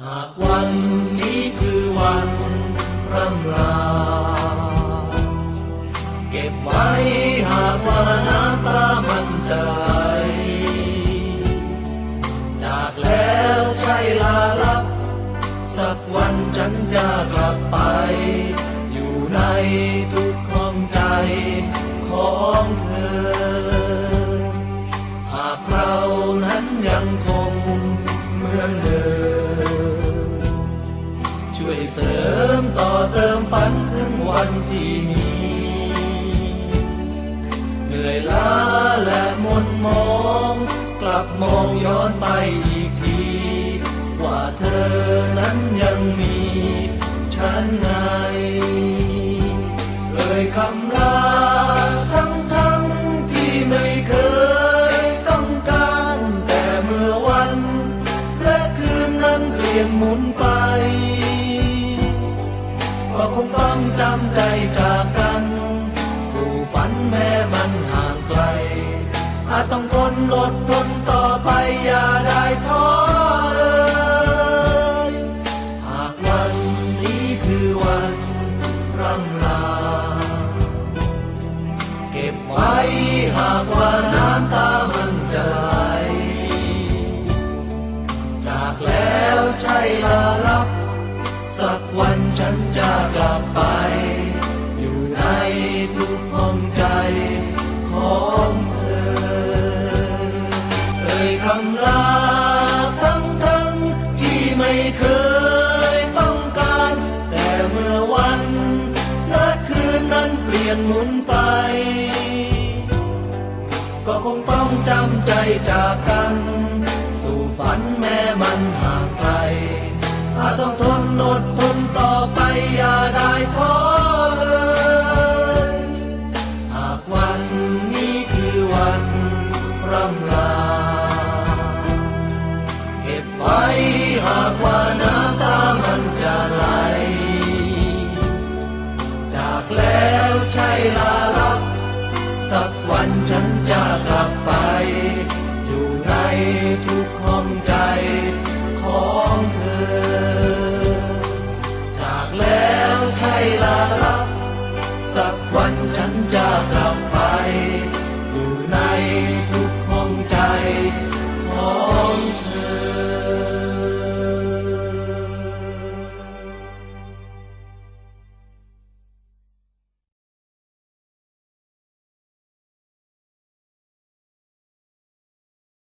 หากวันนี้คือวันร่ำลา เก็บไว้หากว่าน้ำตามันจะไหลจากแล้วใช่ลาลับ สักวันฉันจะกลับไป อยู่ในทุกห้องใจของเธอ หากเรานั้นยังคงเหมือนเดิม ต่อเติมฝันถึงวันที่มีเหนื่อยล้าและหมนมอง กลับมองย้อนไปอีกที ว่าเธอนั้นยังมี ฉันไงเลยคำลา องทนอดทนต่อไปอย่าได้ท้อเลย หากวันนี้คือวันร่ำลา เก็บไว้หากว่าน้ำตามันจะไหลจากแล้วใช่ลาลับ สักวันฉันจะกลับไป ลาทั้งทั้งที่ไม่เคยต้องการ แต่เมื่อวันและคืนนั้นเปลี่ยนหมุนไป ก็คงต้องจำใจจากกัน สู่ฝันแม่มัน ทุกห้องใจของเธอ